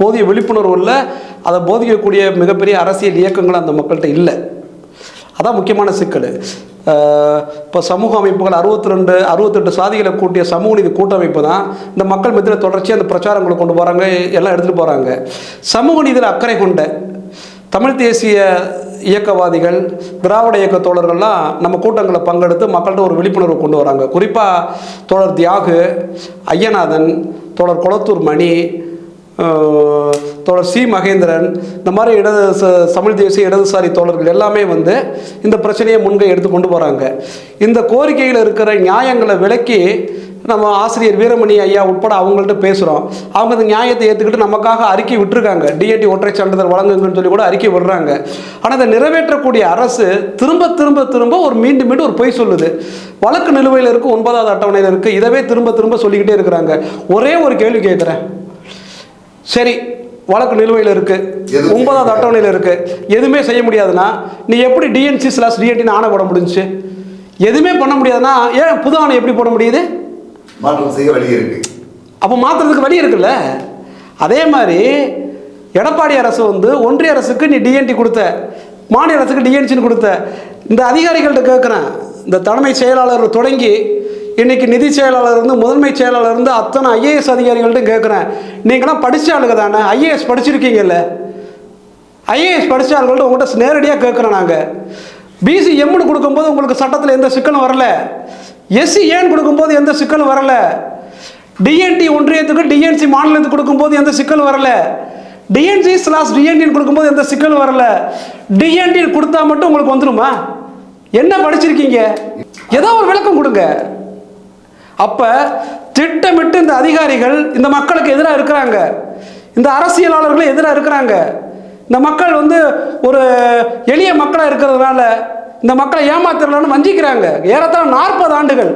போதிய விழிப்புணர்வு இல்லை. அதை போதிக்கக்கூடிய மிகப்பெரிய அரசியல் இயக்கங்கள் அந்த மக்கள்கிட்ட இல்லை. அதான் முக்கியமான சிக்கல். இப்போ சமூக அமைப்புகள் அறுபத்தி ரெண்டு அறுபத்தெட்டு சாதிகளை கூட்டிய சமூக நீதி கூட்டமைப்பு தான் இந்த மக்கள் மத்தியில் தொடர்ச்சியாக அந்த பிரச்சாரங்களை கொண்டு போகிறாங்க எல்லாம் எடுத்துகிட்டு போகிறாங்க சமூக நீதியில் அக்கறை கொண்ட தமிழ் தேசிய இயக்கவாதிகள் திராவிட இயக்க தோழர்கள்லாம் நம்ம கூட்டங்களை பங்கெடுத்து மக்கள்கிட்ட ஒரு விழிப்புணர்வு கொண்டு வராங்க. குறிப்பாக தோழர் தியாகு ஐயநாதன் தோழர் குளத்தூர் மணி தோழர் சி மகேந்திரன் இந்த மாதிரி இடது ச- தமிழ் தேசிய இடதுசாரி தோழர்கள் எல்லாமே வந்து இந்த பிரச்சனையை முன்கை எடுத்து கொண்டு போகிறாங்க இந்த கோரிக்கையில் இருக்கிற நியாயங்களை விலக்கி நம்ம ஆசிரியர் வீரமணி ஐயா உட்பட அவங்கள்ட்ட பேசுகிறோம் அவங்க அந்த நியாயத்தை ஏற்றுக்கிட்டு நமக்காக அறிக்கை விட்டுருக்காங்க. டிஏடி ஒற்றை சான்றிதழ் வழங்குங்கன்னு சொல்லி கூட அறிக்கை விடுறாங்க. ஆனால் அதை நிறைவேற்றக்கூடிய அரசு திரும்ப திரும்ப திரும்ப ஒரு மீண்டும் மீண்டும் ஒரு பொய் சொல்லுது. வழக்கு நிலுவையில் இருக்குது ஒன்பதாவது அட்டவணையில் இருக்குது இதவே திரும்ப திரும்ப சொல்லிக்கிட்டே இருக்கிறாங்க. ஒரே ஒரு கேள்வி கேட்குறேன். சரி வழக்கு நிலுவையில் இருக்கு. எதுவும் ஒன்பதாவது அட்டவணையில் இருக்கு. எதுவுமே செய்ய முடியாதுன்னா நீ எப்படி டிஎன்சி ஸ்லாஸ் டிஎன்டின்னு ஆணை போட முடிஞ்சுச்சு? எதுவுமே பண்ண முடியாதுன்னா ஏன் புது ஆணை எப்படி போட முடியுது? மாற்றம் செய்ய வழி இருக்கு. அப்போ மாற்றுறதுக்கு வழி இருக்குல்ல? அதே மாதிரி எடப்பாடி அரசு வந்து ஒன்றிய அரசுக்கு நீ டிஎன்டி கொடுத்த மாநில அரசுக்கு டிஎன்சின்னு கொடுத்த இந்த அதிகாரிகள்ட்ட கேட்குறேன் இந்த தலைமை செயலாளர் தொடங்கி இன்னைக்கு நிதி செயலாளர் இருந்து முதன்மை செயலாளர் இருந்து அத்தனை ஐஏஎஸ் அதிகாரிகள்ட்ட கேட்குறேன் நீங்களாம் படித்த ஆளுங்க தானே? ஐஏஎஸ் படிச்சிருக்கீங்கல்ல? ஐஏஎஸ் படித்த ஆளுங்கள்ட்ட உங்கள்கிட்ட நேரடியாக கேட்குறோம் நாங்கள் பிசி எம்னு கொடுக்கும்போது உங்களுக்கு சட்டத்தில் எந்த சிக்கலும் வரல. எஸ்சி ஏன் கொடுக்கும்போது எந்த சிக்கலும் வரல. டிஎன்டி ஒன்றியத்துக்கு டிஎன்சி மாநிலத்துக்கு கொடுக்கும்போது எந்த சிக்கலும் வரல. டிஎன்சி ஸ்லாஸ் டிஎன்டின்னு கொடுக்கும்போது எந்த சிக்கலும் வரல. டிஎன்டி கொடுத்தா மட்டும் உங்களுக்கு வந்துருமா? என்ன படிச்சிருக்கீங்க? ஏதோ ஒரு விளக்கம் கொடுங்க. அப்போ திட்டமிட்டு இந்த அதிகாரிகள் இந்த மக்களுக்கு எதிராக இருக்கிறாங்க. இந்த அரசியலாளர்களும் எதிராக இருக்கிறாங்க. இந்த மக்கள் வந்து ஒரு எளிய மக்களாக இருக்கிறதுனால இந்த மக்களை ஏமாத்துறலான்னு வஞ்சிக்கிறாங்க. ஏறத்தாழ நாற்பது ஆண்டுகள்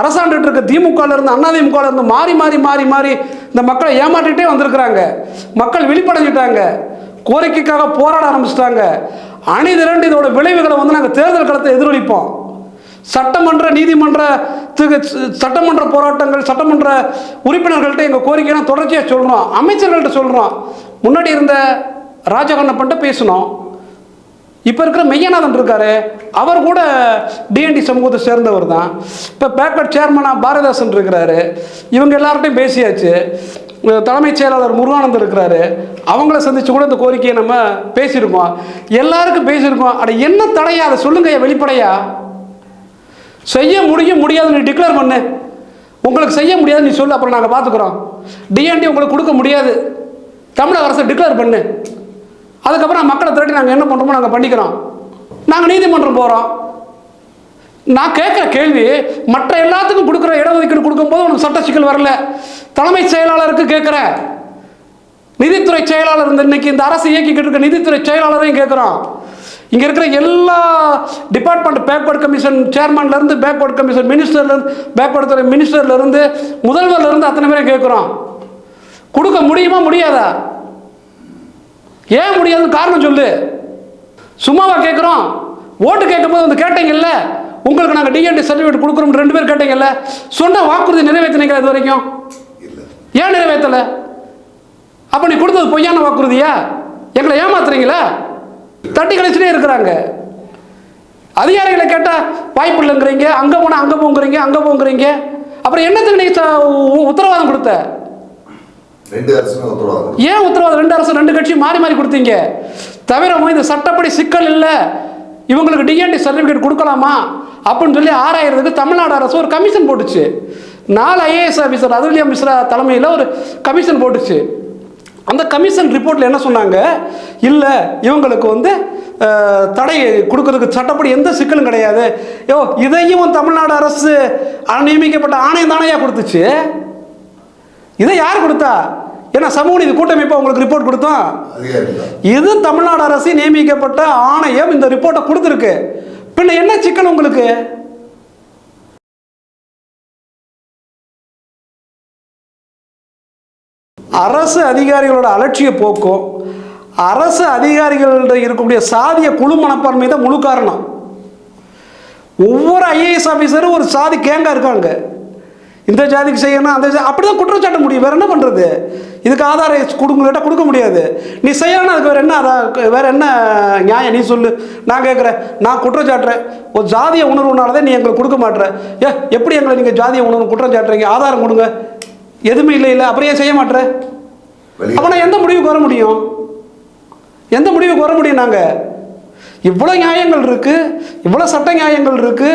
அரசாண்டுகிட்டு இருக்க திமுகவில் இருந்து அதிமுகல இருந்து மாறி மாறி மாறி மாறி இந்த மக்களை ஏமாற்றிட்டே வந்திருக்கிறாங்க. மக்கள் விழிப்படைஞ்சிட்டாங்க. கோரிக்கைக்காக போராட ஆரம்பிச்சிட்டாங்க. அணிதிரண்டு இதோட விளைவுகளை வந்து நாங்கள் தேர்தல் களத்தை எதிரொலிப்போம். சட்டமன்ற நீதிமன்றத்துக்கு சட்டமன்ற போராட்டங்கள் சட்டமன்ற உறுப்பினர்கள்ட்ட எங்கள் கோரிக்கைலாம் தொடர்ச்சியாக சொல்கிறோம் அமைச்சர்கள்ட்ட சொல்கிறோம் முன்னாடி இருந்த ராஜகண்ணப்பன்ட்ட பேசணும் இப்போ இருக்கிற மெய்யநாதன் இருக்காரு. அவர் கூட டிஎன்டி சமூகத்தை சேர்ந்தவர் தான். இப்போ பேக்வர்ட் சேர்மனாக பாரதிதாசன் இருக்கிறாரு. இவங்க எல்லார்ட்டையும் பேசியாச்சு. தலைமைச் செயலாளர் முருகானந்தர் இருக்கிறாரு. அவங்கள சந்திச்சு கூட இந்த கோரிக்கையை நம்ம பேசியிருக்கோம். எல்லாருக்கும் பேசியிருக்கோம். அட என்ன தடையா? அதை சொல்லுங்க வெளிப்படையா. செய்ய முடியும் முடியாதுன்னு நீ டிக்ளேர் பண்ணு. உங்களுக்கு செய்ய முடியாது நீ சொல்லு அப்புறம் நாங்கள் பார்த்துக்குறோம். டிஎன்டி உங்களுக்கு கொடுக்க முடியாது. தமிழக அரசு டிக்ளேர் பண்ணு. அதுக்கப்புறம் மக்களை திரட்டி நாங்கள் என்ன பண்ணுறோமோ நாங்கள் பண்ணிக்கிறோம். நாங்கள் நீதிமன்றம் போகிறோம் நான் கேட்குற கேள்வி மற்ற எல்லாத்துக்கும் கொடுக்குற இடஒதுக்கீடு கொடுக்கும்போது உனக்கு சட்ட சிக்கல் வரல. தலைமை செயலாளருக்கு கேட்குற. நிதித்துறை செயலாளர் இந்த இன்னைக்கு இந்த அரசு இயக்கிக்கிட்டு இருக்க நிதித்துறை செயலாளரையும் கேட்குறோம். இங்கே இருக்கிற எல்லா டிபார்ட்மெண்ட் பேக்வர்ட் கமிஷன் சேர்மன்லேருந்து பேக்வர்ட் கமிஷன் மினிஸ்டர்லேருந்து பேக்வர்ட் துறை மினிஸ்டர்லேருந்து முதல்வர்லேருந்து அத்தனை பேரையும் கேட்குறோம். கொடுக்க முடியுமா முடியாதா? ஏன் முடியாதுன்னு காரணம் சொல்லு. சும்மாவா கேட்குறோம். ஓட்டு கேட்கும்போது வந்து கேட்டீங்கல்ல? உங்களுக்கு நாங்கள் டிஎன்டி சர்டிஃபிகேட் கொடுக்குறோம் ரெண்டு பேர் கேட்டீங்கல்ல? சொன்ன வாக்குறுதி நிறைவேற்றினீங்களா இது வரைக்கும்? ஏன் நிறைவேற்றலை? அப்போ நீ கொடுத்தது பொய்யான வாக்குறுதியா? எங்களை ஏமாத்துறீங்களா? தட்டி கழிச்சுட்டே இருக்கிறாங்க. அதிகாரிகளை கேட்டால் வாய்ப்பு இல்லைங்கிறீங்க அங்கே போனால் அங்கே போங்கிறீங்க அங்கே போங்கிறீங்க. அப்புறம் என்னத்துக்கு நீ ச- உ- உத்தரவாதம் கொடுத்த? ஏன் உத்தரவாதம்? ரெண்டு அரசு ரெண்டு கட்சியும் மாறி மாறி கொடுத்தீங்க. தவிர இந்த சட்டப்படி சிக்கல் இல்லை. இவங்களுக்கு டிஎன்டி சர்டிஃபிகேட் கொடுக்கலாமா? அப்படின்னு சொல்லி ஆராயறதுக்கு தமிழ்நாடு அரசு ஒரு கமிஷன் போட்டுச்சு. நாலு ஐஏஎஸ் ஆஃபீஸர் அதுல்யா மிஸ்ரா தலைமையில் ஒரு கமிஷன் போட்டுச்சு. அந்த கமிஷன் ரிப்போர்ட்டில் என்ன சொன்னாங்க? இல்லை இவங்களுக்கு வந்து தடை கொடுக்கறதுக்கு சட்டப்படி எந்த சிக்கலும் கிடையாது. யோ இதையும் தமிழ்நாடு அரசு நியமிக்கப்பட்ட ஆணையம் தானையா கொடுத்துச்சு? இதை யார் கொடுத்தா? ஏன்னா சமூக நீதி கூட்டமைப்பு உங்களுக்கு ரிப்போர்ட் கொடுத்தோம். இது தமிழ்நாடு அரசு நியமிக்கப்பட்ட ஆணையம் இந்த ரிப்போர்ட்டை கொடுத்துருக்கு. பின்ன என்ன சிக்கல் உங்களுக்கு? அரசு அதிகாரிகளோட அலட்சிய போக்கும் அரசு அதிகாரிகள்கிட்ட இருக்கக்கூடிய சாதிய குழு மனப்பான்மை தான் முழு காரணம். ஒவ்வொரு ஐஏஎஸ் ஆஃபீஸரும் ஒரு சாதி கேங்கா இருக்காங்க. இந்த ஜாதிக்கு செய்யணும் அந்த ஜா- அப்படிதான் குற்றச்சாட்ட முடியும். வேறு என்ன பண்ணுறது இதுக்கு ஆதாரம் கொடுங்கள்ட்ட கொடுக்க முடியாது. நீ செய்யணும் அதுக்கு வேறு என்ன ஆதாரம் வேறு என்ன நியாயம்? நீ சொல்லு. நான் கேட்குறேன். நான் குற்றச்சாட்டுறேன். ஒரு ஜாதிய உணர்வுனால தான் நீ எங்களுக்கு கொடுக்க மாட்டேற. ஏ எப்படி எங்களை நீங்கள் ஜாதிய உணர்வு குற்றம் சாட்டுறீங்க ஆதாரம் கொடுங்க. எதுவுமே இல்லை இல்லை. அப்புறம் ஏன் செய்ய வெளியே அப்போ நான் எந்த முடிவுக்கு வர முடியும்? எந்த முடிவுக்கு வர முடியும் நாங்கள் இவ்வளோ நியாயங்கள் இருக்கு இவ்வளோ சட்ட நியாயங்கள் இருக்கு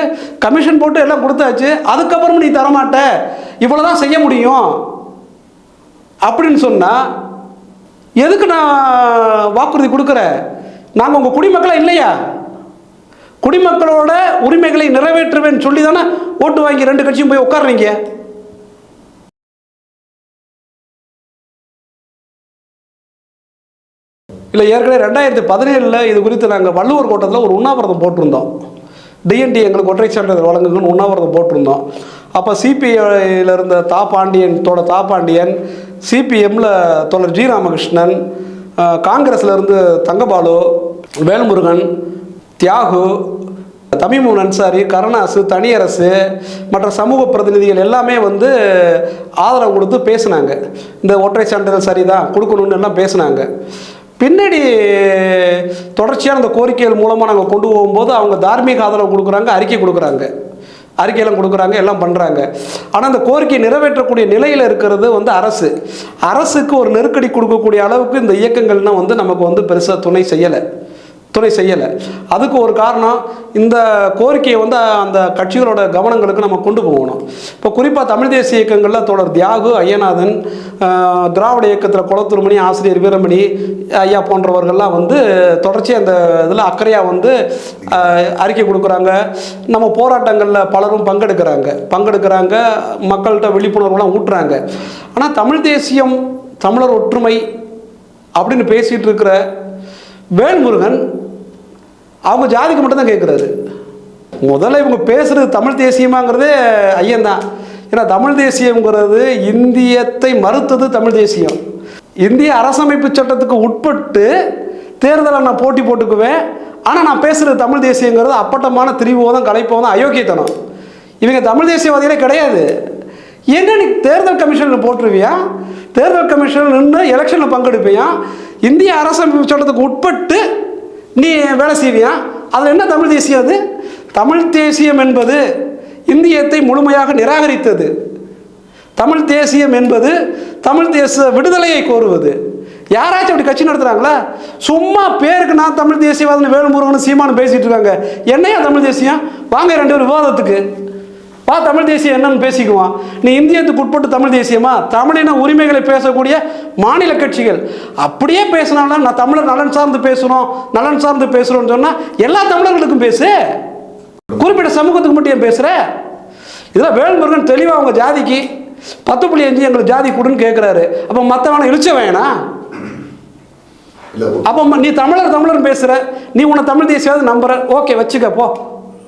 கமிஷன் போட்டு எல்லாம் கொடுத்தாச்சு அதுக்கப்புறம் நீ தரமாட்ட. இவ்வளோ தான் செய்ய முடியும். அப்படின்னு சொன்னால் எதுக்கு நான் வாக்குறுதி கொடுக்குறேன்? நாங்கள் உங்கள் குடிமக்களா இல்லையா? குடிமக்களோட உரிமைகளை நிறைவேற்றுவேன்னு சொல்லி தானே ஓட்டு வாங்கி ரெண்டு கட்சியும் போய் உட்கார்றீங்க? இல்லை ஏற்கனவே ரெண்டாயிரத்தி பதினேழில் இது குறித்து நாங்கள் வள்ளுவர் கோட்டத்தில் ஒரு உண்ணாவிரதம் போட்டிருந்தோம். டிஎன்டி எங்களுக்கு ஒற்றை சான்றிதழ் வழங்குங்கன்னு உண்ணாவிரதம் போட்டிருந்தோம். அப்போ சிபிஐயில் இருந்த தா பாண்டியன் தோட தா பாண்டியன் சிபிஎம்மில் தோழர் ஜி ராமகிருஷ்ணன் காங்கிரஸில் இருந்து தங்கபாலு வேல்முருகன் தியாகு தமிமுன் அன்சாரி கருணாசு தனியரசு மற்ற சமூக பிரதிநிதிகள் எல்லாமே வந்து ஆதரவு கொடுத்து பேசுனாங்க. இந்த ஒற்றை சான்றிதழ் சரிதான் கொடுக்கணும்னு எல்லாம் பேசுனாங்க. பின்னாடி தொடர்ச்சியான அந்த கோரிக்கைகள் மூலமாக நாங்கள் கொண்டு போகும்போது அவங்க தார்மீக ஆதரவு கொடுக்குறாங்க அறிக்கை கொடுக்குறாங்க. அறிக்கையெல்லாம் கொடுக்குறாங்க எல்லாம் பண்ணுறாங்க ஆனால் அந்த கோரிக்கையை நிறைவேற்றக்கூடிய நிலையில் இருக்கிறது வந்து அரசு. அரசுக்கு ஒரு நெருக்கடி கொடுக்கக்கூடிய அளவுக்கு இந்த இயக்கங்கள்னால் வந்து நமக்கு வந்து பெருசாக துணை செய்யலை. துணை செய்யலை. அதுக்கு ஒரு காரணம் இந்த கோரிக்கையை வந்து அந்த கட்சிகளோட கவனங்களுக்கு நம்ம கொண்டு போகணும். இப்போ குறிப்பாக தமிழ் தேசிய இயக்கங்களில் தொடர் தியாகு ஐயநாதன் திராவிட இயக்கத்தில் குளத்துருமணி ஆசிரியர் வீரமணி ஐயா போன்றவர்கள்லாம் வந்து தொடர்ச்சியாக அந்த இதில் அக்கறையாக வந்து அறிக்கை கொடுக்குறாங்க. நம்ம போராட்டங்களில் பலரும் பங்கெடுக்கிறாங்க. பங்கெடுக்கிறாங்க மக்கள்கிட்ட விழிப்புணர்வுலாம் ஊட்டுறாங்க. ஆனால் தமிழ் தேசியம் தமிழர் ஒற்றுமை அப்படின்னு பேசிகிட்டு இருக்கிற வேல்முருகன் அவங்க ஜாதிக்கு மட்டும்தான் கேட்குறாரு முதல்ல இவங்க பேசுறது தமிழ் தேசியமாங்கிறதே ஐயன்தான் ஏன்னா தமிழ் தேசியம்ங்கிறது இந்தியத்தை மறுத்தது தமிழ் தேசியம். இந்திய அரசமைப்பு சட்டத்துக்கு உட்பட்டு தேர்தலை நான் போட்டி போட்டுக்குவேன். ஆனால் நான் பேசுகிறது தமிழ் தேசியங்கிறது அப்பட்டமான திரிவோதம் கலைப்போதம் அயோக்கியத்தனம். இவங்க தமிழ் தேசியவாதிகளே கிடையாது. என்ன நீ தேர்தல் கமிஷனில் போட்டுருவியா? தேர்தல் கமிஷனில் நின்று எலெக்ஷனில் பங்கெடுப்பியா? இந்திய அரசமைப்பு சட்டத்துக்கு உட்பட்டு நீ வேலை செய்வியா? அதில் என்ன தமிழ் தேசியம் அது? தமிழ் தேசியம் என்பது இந்தியத்தை முழுமையாக நிராகரித்தது. தமிழ் தேசியம் என்பது தமிழ் தேச விடுதலையை கோருவது. யாராச்சும் அப்படி கட்சி நடத்துகிறாங்களா சும்மா பேருக்கு நான் தமிழ் தேசியவாதம் வேலுமுருகன் சீமானு பேசிகிட்டு இருக்காங்க. என்னையா தமிழ் தேசியம்? வாங்க ரெண்டு பேர் விவாதத்துக்கு. வா தமிழ் தேசியம் என்னன்னு பேசிக்குவான் நீ இந்தியத்துக்கு உட்பட்டு தமிழ் தேசியமா? தமிழின உரிமைகளை பேசக்கூடிய மாநில கட்சிகள். அப்படியே பேசினாலும் நான் தமிழர் நலன் சார்ந்து பேசுகிறோம் நலன் சார்ந்து பேசுகிறோம்னு சொன்னால் எல்லா தமிழர்களுக்கும் பேசு. குறிப்பிட்ட சமூகத்துக்கு மட்டும் ஏன் பேசுகிற இதில் வேல்முருகன் தெளிவாக அவங்க ஜாதிக்கு பத்து புள்ளி அஞ்சு எங்களுக்கு ஜாதி கொடுன்னு கேட்குறாரு அப்போ மற்றவனை இழிச்ச வேணாம் அப்போ நீ தமிழர் தமிழர் பேசுகிற நீ உன்னை தமிழ் தேசியவாதி நம்புற. ஓகே வச்சுக்க போ.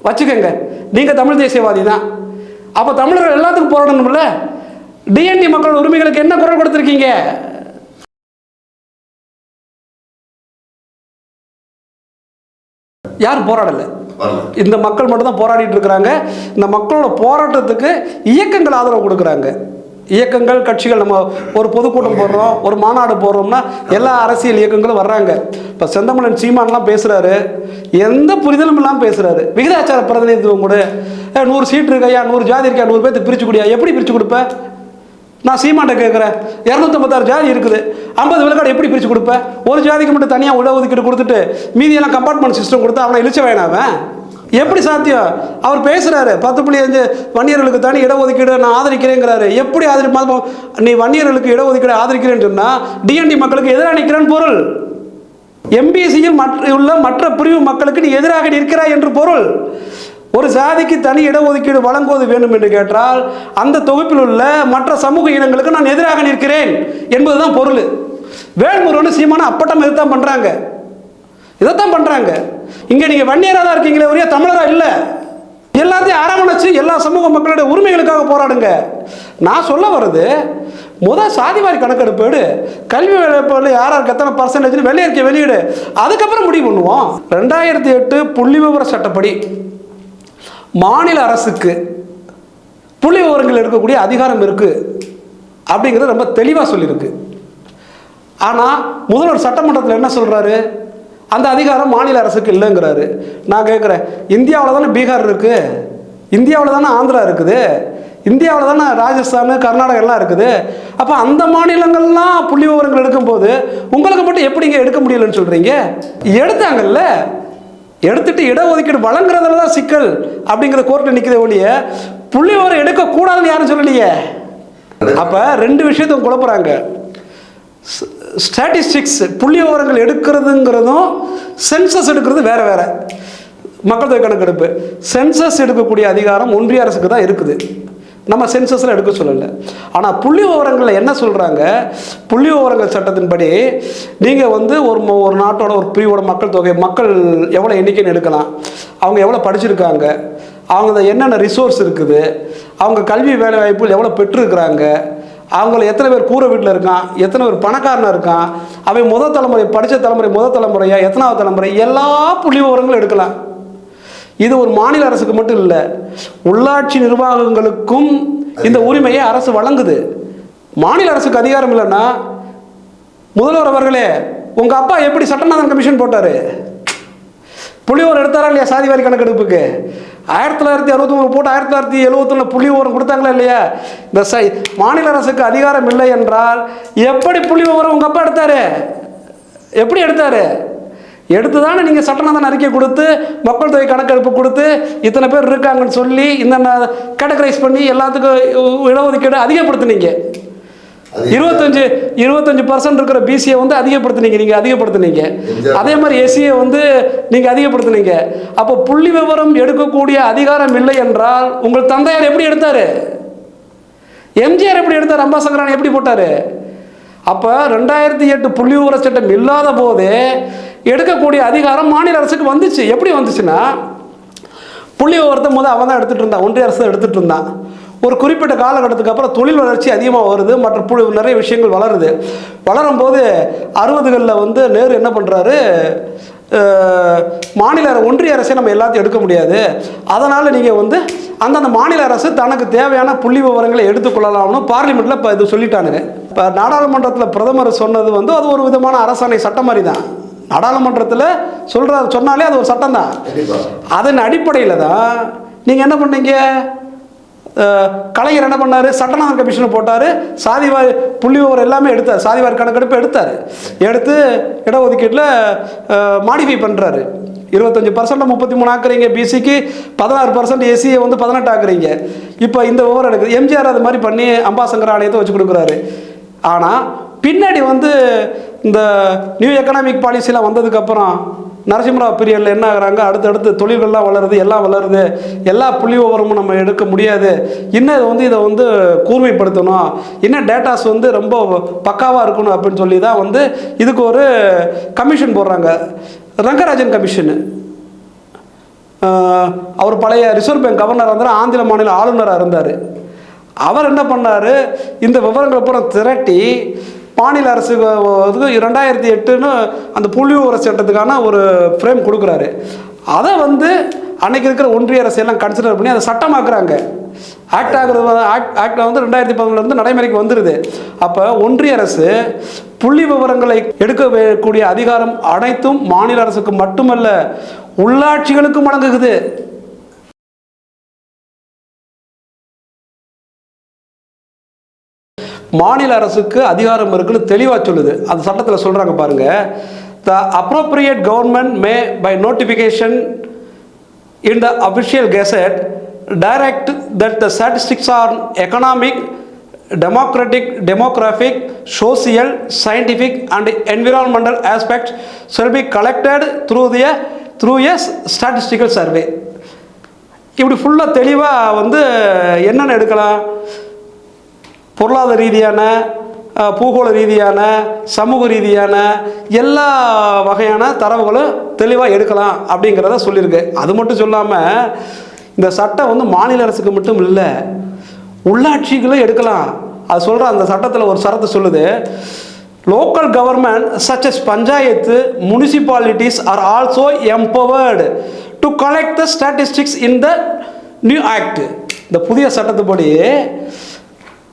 வச்சுக்கங்க. நீங்கள் தமிழ் தேசியவாதி தான். அப்போ தமிழர்கள் எல்லாத்துக்கும் போராடணும்ல? டிஎன்டி மக்கள் உரிமைகளுக்கு என்ன குரல் கொடுத்துருக்கீங்க? யாரும் போராடலை. இந்த மக்கள் மட்டும் தான் போராடிட்டு இருக்கிறாங்க. இந்த மக்களோட போராட்டத்துக்கு இயக்கங்கள் ஆதரவு கொடுக்குறாங்க. இயக்கங்கள் கட்சிகள் நம்ம ஒரு பொதுக்கூட்டம் போடுறோம் ஒரு மாநாடு போடுறோம்னா எல்லா அரசியல் இயக்கங்களும் வர்றாங்க. இப்போ செந்தமிழன் சீமான்லாம் பேசுகிறாரு எந்த புரிதலும் இல்லாமல் பேசுகிறாரு விகிதாச்சார பிரதிநிதித்துவம் கூட. நூறு சீட் இருக்கையா நூறு ஜாதி இருக்கா நூறு பேர்த்து பிரித்து கொடுயா. எப்படி பிரித்து கொடுப்பேன் நான் சீமான்ட்ட கேட்குறேன் இரநூத்தம்பத்தாறு ஜாதி இருக்குது. ஐம்பது விழுக்காடு எப்படி பிரித்து கொடுப்பேன் ஒரு ஜாதிக்கு மட்டும் தனியாக உள்ள ஒதுக்கீடு கொடுத்துட்டு மீதியெல்லாம் கம்பார்ட்மெண்ட் சிஸ்டம் கொடுத்தா அவனை இழிச்ச வேணாவேன் எப்படி சாத்தியம் அவர் பேசுறாரு பத்து புள்ளி அஞ்சு வன்னியர்களுக்கு தனி இடஒதுக்கீடு நான் ஆதரிக்கிறேங்கிறாரு. எப்படி ஆதரி நீ வன்னியர்களுக்கு இடஒதுக்கீடு ஆதரிக்கிறேன்னு சொன்னால் டிஎன்டி மக்களுக்கு எதிராக நிற்கிறேன்னு பொருள். எம்பிசியில் மற்ற உள்ள மற்ற பிரிவு மக்களுக்கு நீ எதிராக நிற்கிறாய் என்று பொருள். ஒரு சாதிக்கு தனி இடஒதுக்கீடு வழங்குவது வேண்டும் என்று கேட்டால் அந்த தொகுப்பில் உள்ள மற்ற சமூக இனங்களுக்கு நான் எதிராக நிற்கிறேன் என்பதுதான் பொருள். வேல்முருகன் சீமான அப்பட்டம் இதுதான் பண்றாங்க. இதைத்தான் பண்றாங்க. இங்க நீங்க வன்னியரா தான் இருக்கீங்களே ஒரே தமிழரா இல்ல. எல்லாத்தையும் அரவணைச்சு எல்லா சமூக மக்களுடைய உரிமைகளுக்காக போராடுங்க. நான் சொல்ல வர்றது முதல் சாதிவாரி கணக்கெடுப்பு எடு. கல்வி வேலைப்பாடு யார் யாருக்கு எத்தனை பர்சன்டேஜ் வெளியேற்க வெளியிடு. அதுக்கப்புறம் முடிவு பண்ணுவோம். ரெண்டாயிரத்தி எட்டு புள்ளி விவர சட்டப்படி மாநில அரசுக்கு புள்ளி விவரங்கள் எடுக்கக்கூடிய அதிகாரம் இருக்குது அப்படிங்கிறது ரொம்ப தெளிவாக சொல்லியிருக்கு. ஆனால் முதல்வர் சட்டமன்றத்தில் என்ன சொல்கிறாரு அந்த அதிகாரம் மாநில அரசுக்கு இல்லைங்கிறாரு. நான் கேட்குறேன் இந்தியாவில் தானே பீகார் இருக்குது இந்தியாவில் தானே ஆந்திரா இருக்குது? இந்தியாவில் தானே ராஜஸ்தான் கர்நாடகா எல்லாம் இருக்குது? அப்போ அந்த மாநிலங்கள்லாம் புள்ளி விவரங்கள் எடுக்கும்போது உங்களுக்கு மட்டும் எப்படிங்க எடுக்க முடியலன்னு சொல்கிறீங்க எடுத்தாங்கல்ல. எடுத்துட்டு இடஒதுக்கீடு வழங்குறதுல தான் சிக்கல் அப்படிங்கிற கோர்ட்டில் நிற்கிற ஒழிய புள்ளி விவரம் எடுக்கக்கூடாதுன்னு யாரும் சொல்லலையே? அப்போ ரெண்டு விஷயத்தை குழப்புறாங்க. ஸ்டாட்டிஸ்டிக்ஸ் புள்ளி விவரங்கள் எடுக்கிறதுங்கிறதும் சென்சஸ் எடுக்கிறது வேறு வேறு. மக்கள் தொகை கணக்கெடுப்பு. சென்சஸ் எடுக்கக்கூடிய அதிகாரம் ஒன்றிய அரசுக்கு தான் இருக்குது. நம்ம சென்சஸில் எடுக்க சொல்லலை. ஆனால் புள்ளி விவரங்களில் என்ன சொல்கிறாங்க புள்ளி விவரங்கள் சட்டத்தின்படி நீங்கள் வந்து ஒரு ஒரு நாட்டோட ஒரு பிரிவோட மக்கள் தொகை மக்கள் எவ்வளோ எண்ணிக்கைன்னு எடுக்கலாம். அவங்க எவ்வளோ படிச்சிருக்காங்க. அவங்க என்னென்ன ரிசோர்ஸ் இருக்குது. அவங்க கல்வி வேலை வாய்ப்புகள் எவ்வளோ பெற்றிருக்கிறாங்க. அவங்கள எத்தனை பேர் கூரை வீட்டில் இருக்கான் எத்தனை பேர் பணக்காரனாக இருக்கான் அவன் முதல் தலைமுறை படித்த தலைமுறை முதல் தலைமுறையா எத்தனாவது தலைமுறை எல்லா புள்ளி விவரங்களும் எடுக்கலாம். இது ஒரு மாநில அரசுக்கு மட்டும் இல்லை உள்ளாட்சி நிர்வாகங்களுக்கும் இந்த உரிமையை அரசு வழங்குது. மாநில அரசுக்கு அதிகாரம் இல்லைன்னா முதல்வர் அவர்களே உங்க அப்பா எப்படி சட்டநாதன் கமிஷன் போட்டாரு? புள்ளியோர் எடுத்தாரா இல்லையா சாதிவாரி கணக்கெடுப்புக்கு? ஆயிரத்தி தொள்ளாயிரத்தி அறுபத்தி மூணு போட்டு ஆயிரத்தி தொள்ளாயிரத்தி எழுபத்தொன்னு புள்ளி விவரம் கொடுத்தாங்களா இல்லையா? இந்த சை மாநில அரசுக்கு அதிகாரம் இல்லை என்றால் எப்படி புள்ளி விவரம் உங்கள் அப்பா எடுத்தாரு? எப்படி எடுத்தாரு? எடுத்து தானே நீங்கள் சட்டநாதன் அறிக்கை கொடுத்து மக்கள் தொகை கணக்கெடுப்பு கொடுத்து இத்தனை பேர் இருக்காங்கன்னு சொல்லி இந்த கேட்டகரைஸ் பண்ணி எல்லாத்துக்கும் இடஒதுக்கீடு அதிகப்படுத்துனீங்க. இருபத்தஞ்சு இருபத்தஞ்சு பர்சன்ட் இருக்கிற பிசியை வந்து அதிகப்படுத்துனீங்க நீங்கள் அதிகப்படுத்துனீங்க. அதே மாதிரி எஸ்சியை வந்து நீங்கள் அதிகப்படுத்துனீங்க. அப்போ புள்ளி விவரம் எடுக்கக்கூடிய அதிகாரம் இல்லை என்றால் உங்கள் தந்தையார் எப்படி எடுத்தாரு? எம்ஜிஆர் எப்படி எடுத்தார்? அம்பாசங்கரான் எப்படி போட்டாரு? அப்போ ரெண்டாயிரத்தி எட்டு புள்ளி விவர சட்டம் இல்லாத போதே எடுக்கக்கூடிய அதிகாரம் மாநில அரசுக்கு வந்துச்சு. எப்படி வந்துச்சுன்னா புள்ளி விவரத்தை முதல் அவன் தான் எடுத்துகிட்டு இருந்தான். ஒன்றிய அரசு எடுத்துகிட்டு இருந்தான். ஒரு குறிப்பிட்ட காலகட்டத்துக்கு அப்புறம் தொழில் வளர்ச்சி அதிகமாக வருது மற்ற புள்ளி நிறைய விஷயங்கள் வளருது. வளரும் போது அறுபதுகளில் வந்து நேரு என்ன பண்ணுறாரு மாநில ஒன்றிய அரசை நம்ம எல்லாத்தையும் எடுக்க முடியாது. அதனால் நீங்கள் வந்து அந்தந்த மாநில அரசு தனக்கு தேவையான புள்ளி விவரங்களை எடுத்துக்கொள்ளலாம்னு பார்லிமெண்ட்டில் இப்போ இது சொல்லிட்டானுங்க. இப்போ நாடாளுமன்றத்தில் பிரதமர் சொன்னது வந்து அது ஒரு விதமான அரசாணை சட்டம் மாதிரி தான் நாடாளுமன்றத்தில் சொல்கிற சொன்னாலே அது ஒரு சட்டம் தான் அதன் அடிப்படையில் தான் நீங்கள் என்ன பண்ணீங்க? கலைஞர் என்ன பண்ணார்? சட்டநாதன் கமிஷனை போட்டார். சாதிவார் புள்ளி விவரம் எல்லாமே எடுத்தார். சாதிவார் கணக்கெடுப்பு எடுத்தார். எடுத்து இடஒதுக்கீட்டில் மாடிஃபை பண்ணுறாரு இருபத்தஞ்சி பர்சன்ட் முப்பத்தி மூணு ஆக்குறீங்க பிசிக்கு பதினாறு பர்சன்ட் எஸ்சியை வந்து பதினெட்டு ஆக்குறீங்க. இப்போ இந்த விவரம் எடுக்குது. எம்ஜிஆர் அது மாதிரி பண்ணி அம்பாசங்கர் ஆலயத்தை வச்சு கொடுக்குறாரு. ஆனால் பின்னாடி வந்து இந்த நியூ எக்கனாமிக் பாலிசிலாம் வந்ததுக்கப்புறம் நரசிம்மராவ் பீரியடில் என்ன ஆகுறாங்க? அடுத்தடுத்து தொழில்கள்லாம் வளருது எல்லாம் வளருது. எல்லா புள்ளி விவரமும் நம்ம எடுக்க முடியாது. இன்னும் இதை வந்து இதை வந்து கூர்மைப்படுத்தணும்? இன்னும் டேட்டாஸ் வந்து ரொம்ப பக்காவாக இருக்கணும் அப்படின்னு சொல்லி தான் வந்து இதுக்கு ஒரு கமிஷன் போடுறாங்க. ரங்கராஜன் கமிஷனு அவர் பழைய ரிசர்வ் பேங்க் கவர்னராக இருந்தார் ஆந்திர மாநில ஆளுநராக இருந்தார். அவர் என்ன பண்ணார்? இந்த விவரங்களை பூரா திரட்டி மாநில அரசு இது ரெண்டாயிரத்தி எட்டுன்னு அந்த புள்ளி சட்டத்துக்கான ஒரு ஃப்ரேம் கொடுக்குறாரு. அதை வந்து அன்னைக்கு இருக்கிற ஒன்றிய அரசு எல்லாம் கன்சிடர் பண்ணி அதை சட்டமாக்குறாங்க. ஆக்ட் ஆகுறது ஆக்ட் ஆக்டில் வந்து ரெண்டாயிரத்தி பதினொன்றுலேருந்து நடைமுறைக்கு வந்துடுது அப்போ ஒன்றிய அரசு புள்ளி விவரங்களை எடுக்கக்கூடிய அதிகாரம் அனைத்தும் மாநில அரசுக்கு மட்டுமல்ல உள்ளாட்சிகளுக்கும் வழங்குகிறது. மாநில அரசுக்கு அதிகாரம் இருக்குன்னு தெளிவாக சொல்லுது அந்த சட்டத்தில் சொல்கிறாங்க பாருங்கள் the appropriate government may by notification in the official gazette direct that the statistics are economic democratic, demographic social scientific and environmental aspects shall be collected through the through a statistical survey இப்படி ஃபுல்லாக தெளிவாக வந்து என்னென்ன எடுக்கலாம் பொருளாதார ரீதியான பூகோள ரீதியான சமூக ரீதியான எல்லா வகையான தரவுகளும் தெளிவாக எடுக்கலாம் அப்படிங்கிறத சொல்லியிருக்கு. அது மட்டும் சொல்லாமல் இந்த சட்டம் வந்து மாநில அரசுக்கு மட்டும் இல்லை உள்ளாட்சிகளும் எடுக்கலாம். அது சொல்கிற அந்த சட்டத்தில் ஒரு சரத்து சொல்லுது local government such as panchayat municipalities are also empowered to collect the statistics in the new act இந்த புதிய சட்டத்துப்படி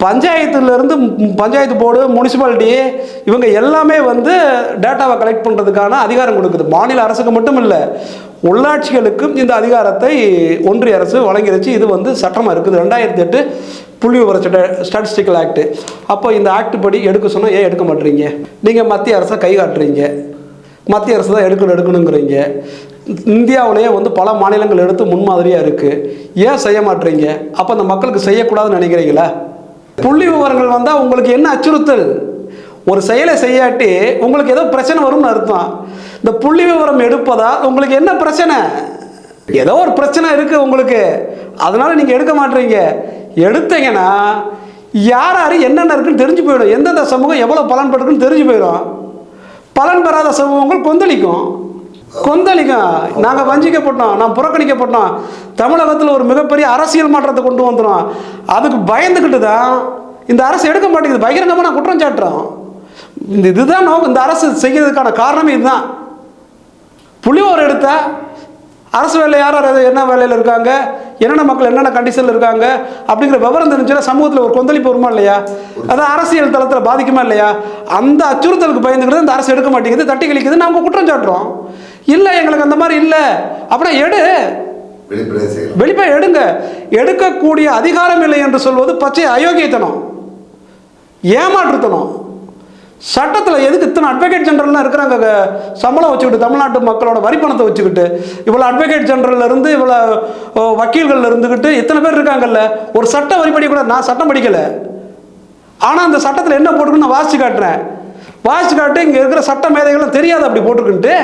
பஞ்சாயத்துலேருந்து பஞ்சாயத்து போர்டு முனிசிபாலிட்டி இவங்க எல்லாமே வந்து டேட்டாவை கலெக்ட் பண்ணுறதுக்கான அதிகாரம் கொடுக்குது. மாநில அரசுக்கு மட்டும் இல்லை உள்ளாட்சிகளுக்கும் இந்த அதிகாரத்தை ஒன்றிய அரசு வழங்கிருச்சு. இது வந்து சட்டமாக இருக்குது. ரெண்டாயிரத்தி எட்டு புள்ளி விவர சட்ட ஸ்டாட்டிஸ்டிக்கல் ஆக்ட் அப்போ இந்த ஆக்ட் படி எடுக்க சொன்னால் ஏன் எடுக்க மாட்டீங்க? நீங்கள் மத்திய அரசை கை காட்டுறீங்க. மத்திய அரசு தான் எடுக்கணும் எடுக்கணுங்கிறீங்க. இந்தியாவிலேயே வந்து பல மாநிலங்கள் எடுத்து முன்மாதிரியாக இருக்குது ஏன் செய்ய மாட்டீங்க? அப்போ அந்த மக்களுக்கு செய்யக்கூடாதுன்னு நினைக்கிறீங்களா? புள்ளி விவரங்கள் வந்தால் உங்களுக்கு என்ன அச்சுறுத்தல்? ஒரு செயலை செய்யாட்டி உங்களுக்கு ஏதோ பிரச்சனை வரும்னு அர்த்தம். இந்த புள்ளி விவரம் எடுப்பதால் உங்களுக்கு என்ன பிரச்சனை? ஏதோ ஒரு பிரச்சனை இருக்குது உங்களுக்கு. அதனால் நீங்கள் எடுக்க மாட்டீங்க. எடுத்தீங்கன்னா யார் யார் என்னென்ன இருக்குன்னு தெரிஞ்சு போயிடும். எந்தெந்த சமூகம் எவ்வளோ பலன் பெற்றுக்குன்னு தெரிஞ்சு போயிடும். பலன் பெறாத சமூகங்கள் கொந்தளிக்கும். கொந்தளிக்கும் நாங்கள் வஞ்சிக்கப்பட்டோம் நான் புறக்கணிக்கப்பட்டோம். தமிழகத்தில் ஒரு மிகப்பெரிய அரசியல் மாற்றத்தை கொண்டு வந்துடும் அதுக்கு பயந்துக்கிட்டு தான் இந்த அரசு எடுக்க மாட்டேங்குது. பகிரங்கமாக நான் குற்றம் சாட்டுறோம். இந்த இதுதான் நோக்கம். இந்த அரசு செய்யறதுக்கான காரணமே இதுதான். புள்ளிவோர் எடுத்தால் அரசு வேலை யார் யார் என்ன வேலையில் இருக்காங்க என்னென்ன மக்கள் என்னென்ன கண்டிஷனில் இருக்காங்க அப்படிங்கிற விவரம் தெரிஞ்சுன்னா சமூகத்தில் ஒரு கொந்தளிப்பு வருமா இல்லையா? அதான் அரசியல் தளத்தில் பாதிக்குமா இல்லையா? அந்த அச்சுறுத்தலுக்கு பயந்துக்கிட்டு இந்த அரசு எடுக்க மாட்டேங்குது தட்டி கழிக்குது நாங்கள் குற்றம் சாட்டுறோம். இல்லை எங்களுக்கு அந்த மாதிரி இல்லை. அப்படின்னா எடு. வெளிப்படை எடுங்க. எடுக்கக்கூடிய அதிகாரம் இல்லை என்று சொல்வது பச்சை அயோக்கியத்தனம். ஏமாற்றுத்தனம். சட்டத்தில் எதுக்கு இத்தனை அட்வொகேட் ஜெனரல்லாம் இருக்கிறாங்க? சம்பளம் வச்சுக்கிட்டு தமிழ்நாட்டு மக்களோட வரி பணத்தை வச்சுக்கிட்டு இவ்வளோ அட்வொகேட் ஜெனரல்ல இருந்து இவ்வளோ ஓ, வக்கீல்கள்ல இருந்துக்கிட்டு இத்தனை பேர் இருக்காங்கல்ல? ஒரு சட்ட வரிப்படி கூட நான் சட்டம் படிக்கலை. ஆனால் அந்த சட்டத்தில் என்ன போட்டுருக்குன்னு நான் வாசிச்சு காட்டுறேன். வாசிச்சு காட்டு இங்கே இருக்கிற சட்ட மேதைகளும் தெரியாது அப்படி போட்டிருக்குன்ட்டு.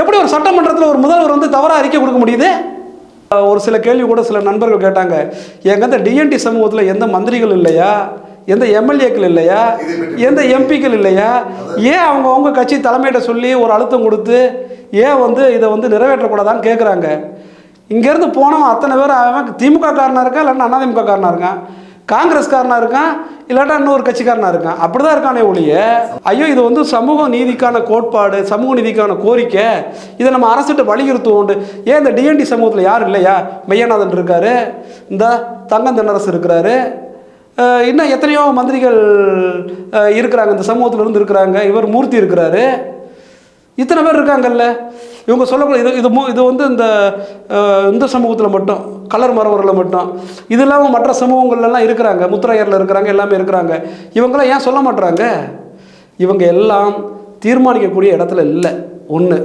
எப்படி ஒரு சட்டமன்றத்தில் ஒரு முதல்வர் வந்து தவறாக அறிக்கை கொடுக்க முடியுது? ஒரு சில கேள்வி கூட சில நண்பர்கள் கேட்டாங்க. எங்க இந்த டிஎன்டி சமூகத்தில் எந்த மந்திரிகள் இல்லையா? எந்த எம்எல்ஏக்கள் இல்லையா? எந்த எம்பிக்கள் இல்லையா? ஏன் அவங்க அவங்க கட்சி தலைமையிட்ட சொல்லி ஒரு அழுத்தம் கொடுத்து ஏன் வந்து இதை வந்து நிறைவேற்றக்கூடாதான்னு கேட்குறாங்க இங்கேருந்து போனவன் அத்தனை பேர் அவன் திமுக காரனாக இருக்கா இல்லைன்னா அதிமுக காரனாக இருக்கான். காங்கிரஸ் இருக்கான் இல்லாட்டா இன்னொரு கட்சிக்காரனாக இருக்கான். அப்படி தான் இருக்கானே ஒழிய ஐயோ இது வந்து சமூக நீதிக்கான கோட்பாடு சமூக நீதிக்கான கோரிக்கை. இதை நம்ம அரசிட்ட வலியுறுத்துவோண்டு. ஏன் இந்த டிஎன்டி சமூகத்தில் யார் இல்லையா? மெய்யநாதன் இருக்காரு இந்த தங்கம் தென்னரசு இருக்கிறாரு. இன்னும் எத்தனையோ மந்திரிகள் இருக்கிறாங்க. இந்த சமூகத்திலிருந்து இருக்கிறாங்க. இவர் மூர்த்தி இருக்கிறாரு. இத்தனை பேர் இருக்காங்கல்ல? இவங்க சொல்லக்கூடிய இது இது இது வந்து இந்த இந்த சமூகத்தில் மட்டும் கலர் மரவரில் மட்டும். இது இல்லாமல் மற்ற சமூகங்கள்லாம் இருக்கிறாங்க. முத்திரையரில் இருக்கிறாங்க எல்லாமே இருக்கிறாங்க. இவங்களாம் ஏன் சொல்ல மாட்டுறாங்க இவங்க எல்லாம் தீர்மானிக்கக்கூடிய இடத்துல இல்லை. ஒன்று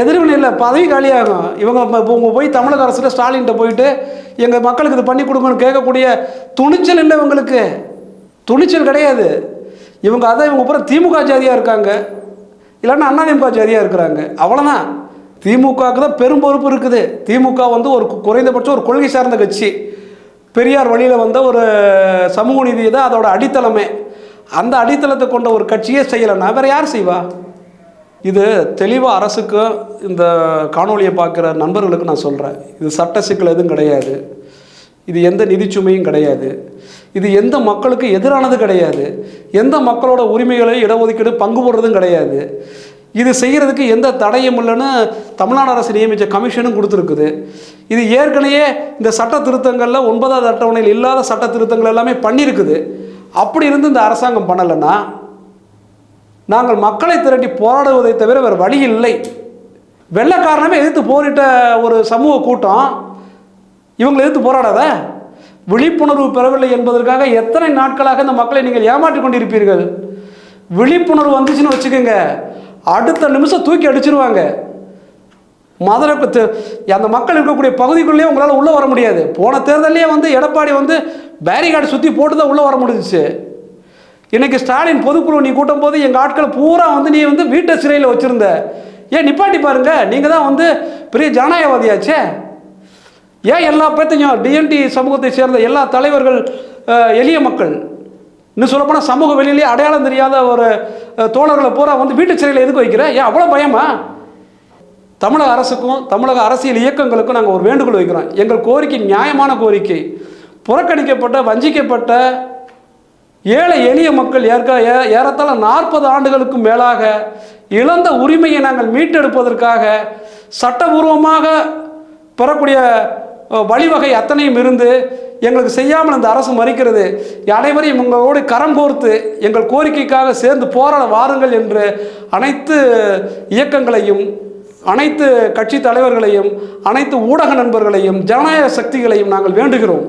எதிர்வினை இல்லை. பதவி காலியாகும். இவங்க இவங்க போய் தமிழக அரசு ஸ்டாலின்கிட்ட போயிட்டு எங்கள் மக்களுக்கு இது பண்ணி கொடுங்கன்னு கேட்கக்கூடிய துணிச்சல் இல்லை இவங்களுக்கு. துணிச்சல் கிடையாது. இவங்க அதான் இவங்க பூரா திமுக ஜாதியாக இருக்காங்க. இல்லைன்னா அண்ணாதிமுக சரியாக இருக்கிறாங்க. அவ்வளோதான் திமுகவுக்கு தான் பெரும் பொறுப்பு இருக்குது. திமுக வந்து ஒரு குறைந்தபட்சம் ஒரு கொள்கை சார்ந்த கட்சி. பெரியார் வழியில் வந்த ஒரு சமூக நீதி தான் அதோட அடித்தளமே. அந்த அடித்தளத்தை கொண்ட ஒரு கட்சியே செய்யலைன்னா வேறு யார் செய்வா? இது தெளிவாக அரசுக்கு இந்த காணொலியை பார்க்குற நண்பர்களுக்கு நான் சொல்கிறேன் இது சட்ட சிக்கல் எதுவும் கிடையாது. இது எந்த நிதிச்சுமையும் கிடையாது. இது எந்த மக்களுக்கு எதிரானது கிடையாது. எந்த மக்களோட உரிமைகளை இடஒதுக்கீடு பங்கு போடுறதும் கிடையாது. இது செய்கிறதுக்கு எந்த தடையும் இல்லைன்னு தமிழ்நாடு அரசு நியமித்த கமிஷனும் கொடுத்துருக்குது. இது ஏற்கனவே இந்த சட்ட திருத்தங்களில் ஒன்பதாவது அட்டவணையில் இல்லாத சட்ட திருத்தங்கள் எல்லாமே பண்ணியிருக்குது. அப்படி இருந்து இந்த அரசாங்கம் பண்ணலைன்னா நாங்கள் மக்களை திரட்டி போராடுவதை தவிர வேறு வழி இல்லை. வெள்ளக்காரனமே எதிர்த்து போரிட்ட ஒரு சமூக கூட்டம். இவங்களை எதிர்த்து போராடாத? விழிப்புணர்வு பெறவில்லை என்பதற்காக எத்தனை நாட்களாக இந்த மக்களை நீங்கள் ஏமாற்றிக் கொண்டிருப்பீர்கள்? விழிப்புணர்வு வந்துச்சுன்னு வச்சுக்கோங்க. அடுத்த நிமிஷம் தூக்கி அடிச்சிருவாங்க. மதுரை அந்த மக்கள் இருக்கக்கூடிய பகுதிக்குள்ளேயே உங்களால் உள்ளே வர முடியாது. போன தேர்தலையே வந்து எடப்பாடி வந்து பேரிகார்டு சுற்றி போட்டு தான் உள்ளே வர முடிஞ்சிச்சு. இன்றைக்கி ஸ்டாலின் பொதுக்குழு நீ கூட்டும் போது எங்கள் ஆட்கள் பூரா வந்து நீ வந்து வீட்டை சிறையில் வச்சுருந்த. ஏன் நிப்பாட்டி பாருங்க. நீங்கள் தான் வந்து பெரிய ஜனநாயகவாதியாச்சே? ஏன் எல்லா பேர்த்தையும் டிஎன்டி சமூகத்தை சேர்ந்த எல்லா தலைவர்கள் எளிய மக்கள்? இன்னும் சொல்லப்போனால் சமூக வெளியிலேயே அடையாளம் தெரியாத ஒரு தோழர்களை பூரா வந்து வீட்டு சிறையில் எதுக்கு வைக்கிற? ஏன் அவ்வளோ பயமா? தமிழக அரசுக்கும் தமிழக அரசியல் இயக்கங்களுக்கும் நாங்கள் ஒரு வேண்டுகோள் வைக்கிறோம். எங்கள் கோரிக்கை நியாயமான கோரிக்கை. புறக்கணிக்கப்பட்ட வஞ்சிக்கப்பட்ட ஏழை எளிய மக்கள் ஏற்க ஏ- ஏறத்தாழ நாற்பது ஆண்டுகளுக்கும் மேலாக இழந்த உரிமையை நாங்கள் மீட்டெடுப்பதற்காக சட்டபூர்வமாக பெறக்கூடிய வழிவகை அத்தனையும் இருந்து எங்களுக்கு செய்யாமல் அந்த அரசு மறிக்கிறது. அனைவரையும் உங்களோடு கரம் கோர்த்து எங்கள் கோரிக்கைக்காக சேர்ந்து போராட வாருங்கள் என்று அனைத்து இயக்கங்களையும் அனைத்து கட்சி தலைவர்களையும் அனைத்து ஊடக நண்பர்களையும் ஜனநாயக சக்திகளையும் நாங்கள் வேண்டுகிறோம்.